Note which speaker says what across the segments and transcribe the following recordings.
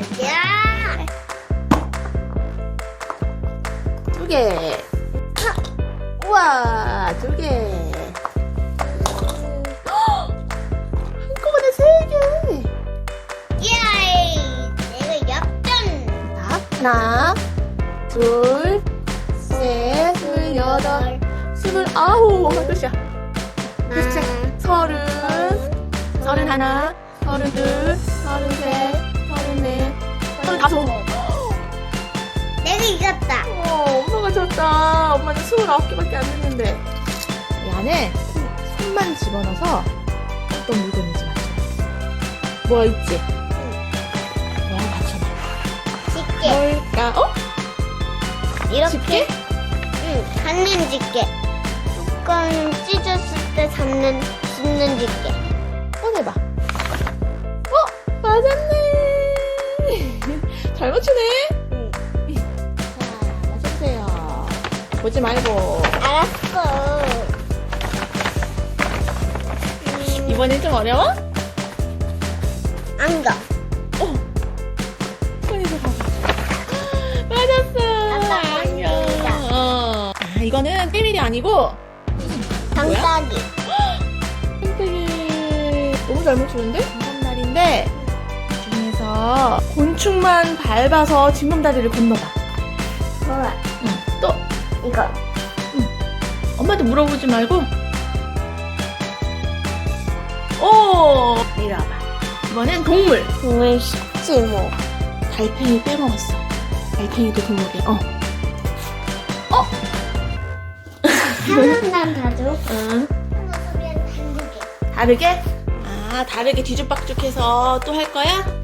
Speaker 1: 가자.
Speaker 2: 두 개. 우와, 두 개. 헉! 한꺼번에 세 개.
Speaker 1: 예이! 내가 역전!
Speaker 2: 자, 하나, 둘, 셋, 스물여덟, 스물 아홉. 엄마 끝이야. 끝이야. 서른, 서른 하나, 서른 둘, 서른 셋, 다섯.
Speaker 1: 내가 이겼다.
Speaker 2: 어, 엄마가 졌다. 엄마는 29개밖에 안 됐는데. 이 안에 손만 집어넣어서 어떤 물건인지 맞춰. 뭐가 있지? 뭐야, 맞춰봐.
Speaker 1: 집게.
Speaker 2: 뭘까? 어?
Speaker 1: 이렇게?
Speaker 2: 집게?
Speaker 1: 응, 잡는 집게. 뚜껑 찢었을 때 잡는, 집는 집게.
Speaker 2: 꺼내봐. 잘 맞추네.
Speaker 1: 응.
Speaker 2: 자, 맞춰주세요. 보지 말고.
Speaker 1: 알았어. 음,
Speaker 2: 이번엔 좀 어려워?
Speaker 1: 안 가.
Speaker 2: 어. 손에서 봐봐. 맞았어.
Speaker 1: 아빠,
Speaker 2: 안녕. 어. 아, 이거는 때밀이 아니고
Speaker 1: 당따기.
Speaker 2: 되게 너무 잘 맞추는데? 징검다리인데 곤충만 밟아서 징검다리를 건너봐.
Speaker 1: 좋아.
Speaker 2: 응. 또
Speaker 1: 이거.
Speaker 2: 엄마한테 물어보지 말고. 오. 이리 와봐. 이번엔 동물.
Speaker 1: 정말 쉽지 뭐.
Speaker 2: 달팽이 빼먹었어. 달팽이도 동물이야. 어. 어?
Speaker 1: 하나만 다 줘.
Speaker 2: 응.
Speaker 1: 다르게?
Speaker 2: 아, 다르게 뒤죽박죽해서 또 할 거야?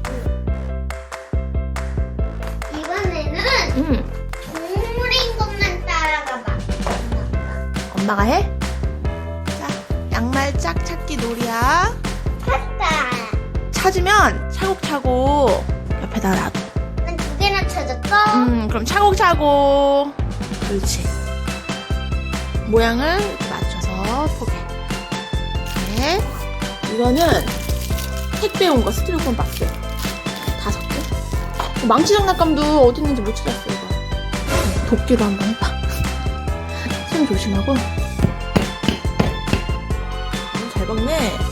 Speaker 2: 응.
Speaker 1: 동물인 것만 따라가 봐.
Speaker 2: 엄마가 해? 자, 양말 짝 찾기 놀이야.
Speaker 1: 찾다.
Speaker 2: 찾으면 차곡차곡 옆에다 놔둬.
Speaker 1: 난 두 개나 찾았어.
Speaker 2: 음, 그럼 차곡차곡. 그렇지. 모양을 맞춰서 포개. 네. 이거는 택배 온 거 스티로폼 박스. 망치 장난감도 어디 있는지 못 찾았어, 이거. 네, 도끼로 한번 해봐. 손 조심하고. 음, 잘 먹네.